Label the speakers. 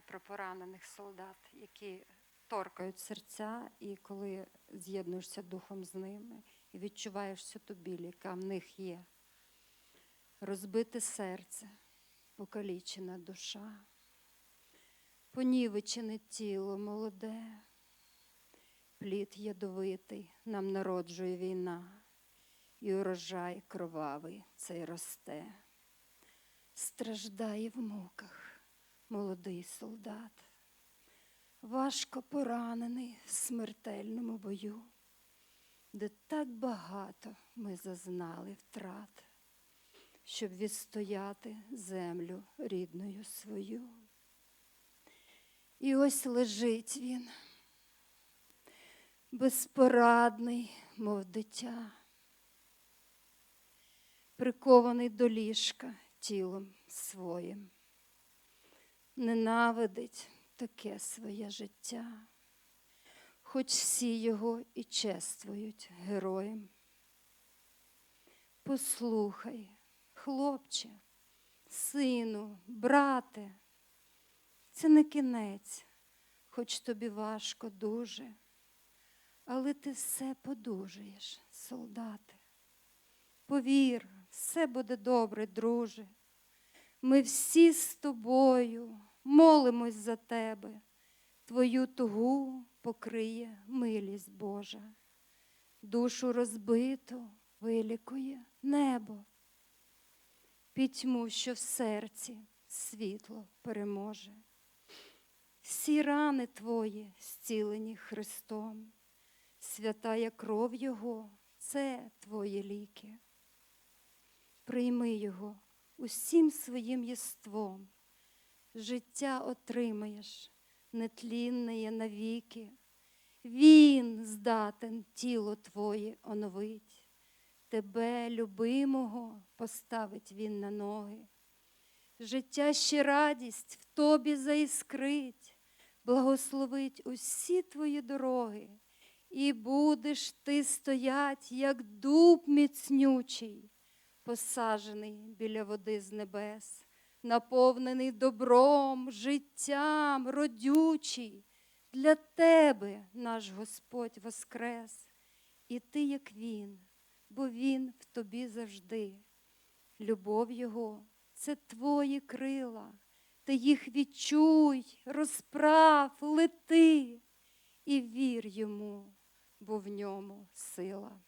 Speaker 1: про поранених солдат, які торкають серця, і коли з'єднуєшся духом з ними і відчуваєш всю ту біль, яка в них є. Розбите серце, покалічена душа, понівечене тіло молоде, плід ядовитий нам народжує війна, і урожай кровавий цей росте. Страждає в муках молодий солдат, важко поранений в смертельному бою, де так багато ми зазнали втрат, щоб відстояти землю рідною свою. І ось лежить він, безпорадний, мов дитя, прикований до ліжка тілом своїм, ненавидить таке своє життя, хоч всі його і чествують героєм. Послухай, хлопче, сину, брате, це не кінець, хоч тобі важко дуже, але ти все подужаєш, солдате. Повір, все буде добре, друже. Ми всі з тобою молимось за тебе, твою тугу покриє милість Божа, душу розбиту вилікує небо, пітьму, що в серці світло переможе. Всі рани твої зцілені Христом, святая кров Його це твої ліки. Прийми Його усім своїм єством, життя отримаєш, нетлінне є навіки. Він здатен тіло твоє оновить, тебе, любимого, поставить він на ноги. Життя ще радість в тобі заіскрить, благословить усі твої дороги, і будеш ти стоять, як дуб міцнючий, посаджений біля води з небес, наповнений добром, життям, родючий. Для тебе наш Господь воскрес, і ти, як Він, бо Він в тобі завжди. Любов Його це твої крила, ти їх відчуй, розправ, лети і вір йому, бо в ньому сила.